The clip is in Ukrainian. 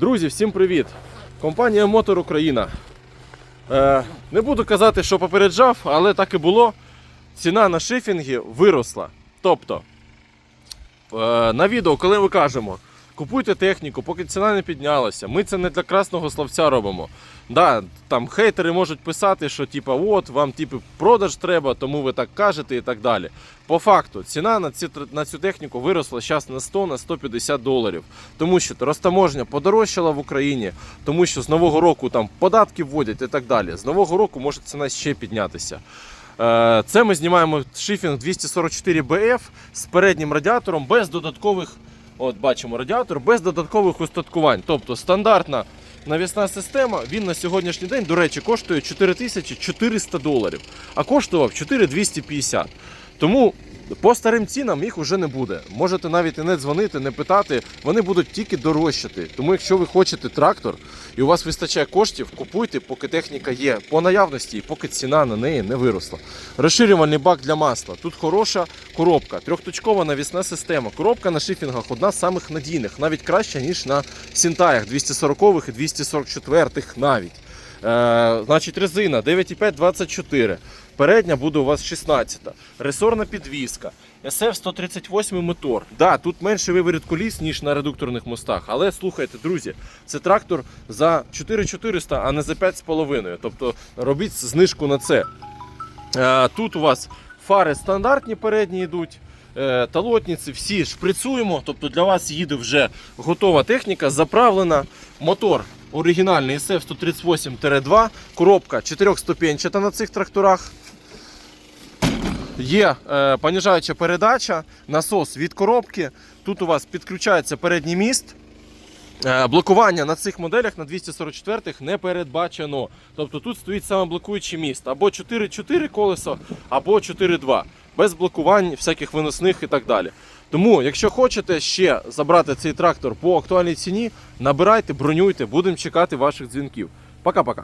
Друзі, всім привіт! Компанія Мотор Україна. Е, не буду казати, що попереджав, але так і було. Ціна на шифінги виросла. Тобто, е, на відео, коли ми кажемо, купуйте техніку, поки ціна не піднялася. Ми це не для красного словця робимо. Да, там хейтери можуть писати, що типа, от вам типу, продаж треба, тому ви так кажете і так далі. По факту, ціна на цю, на цю техніку виросла зараз на 100 на 150 доларів. Тому що розтаможня подорожчала в Україні, тому що з нового року там податки вводять і так далі. З нового року може ціна ще піднятися. Е, Це ми знімаємо шифінг 244 BF з переднім радіатором без додаткових. От бачимо радіатор без додаткових устаткувань. Тобто стандартна навісна система, він на сьогоднішній день, до речі, коштує 4400 доларів, а коштував 4250. Тому по старим цінам їх вже не буде. Можете навіть і не дзвонити, не питати, вони будуть тільки дорожчати. Тому якщо ви хочете трактор і у вас вистачає коштів, купуйте, поки техніка є по наявності і поки ціна на неї не виросла. Розширювальний бак для масла. Тут хороша коробка, трьохточкова навісна система. Коробка на шифінгах одна з самих надійних, навіть краща, ніж на Сінтаях 240-х і 244-х навіть. Е, значить, резина 9,5-24. Передня буде у вас 16. Ресорна підвіска. SF-138 мотор. Да, тут менше виворіт коліс, ніж на редукторних мостах. Але слухайте, друзі, це трактор за 4400, а не за 5,5. Тобто робіть знижку на це. Е, Тут у вас фари стандартні передні йдуть. е, Талотниці всі шприцуємо, тобто для вас їде вже готова техніка, заправлена. Мотор оригінальний SF-138-2, коробка 4-ступенчата на цих тракторах. Є е, понижаюча передача, насос від коробки. Тут у вас підключається передній міст. Е, Блокування на цих моделях на 244-х не передбачено. Тобто тут стоїть саме блокуючий міст або 4-4 колесо, або 4-2. Без блокувань, всяких виносних і так далі. Тому, якщо хочете ще забрати цей трактор по актуальній ціні, набирайте, бронюйте, будемо чекати ваших дзвінків. Пока-пока.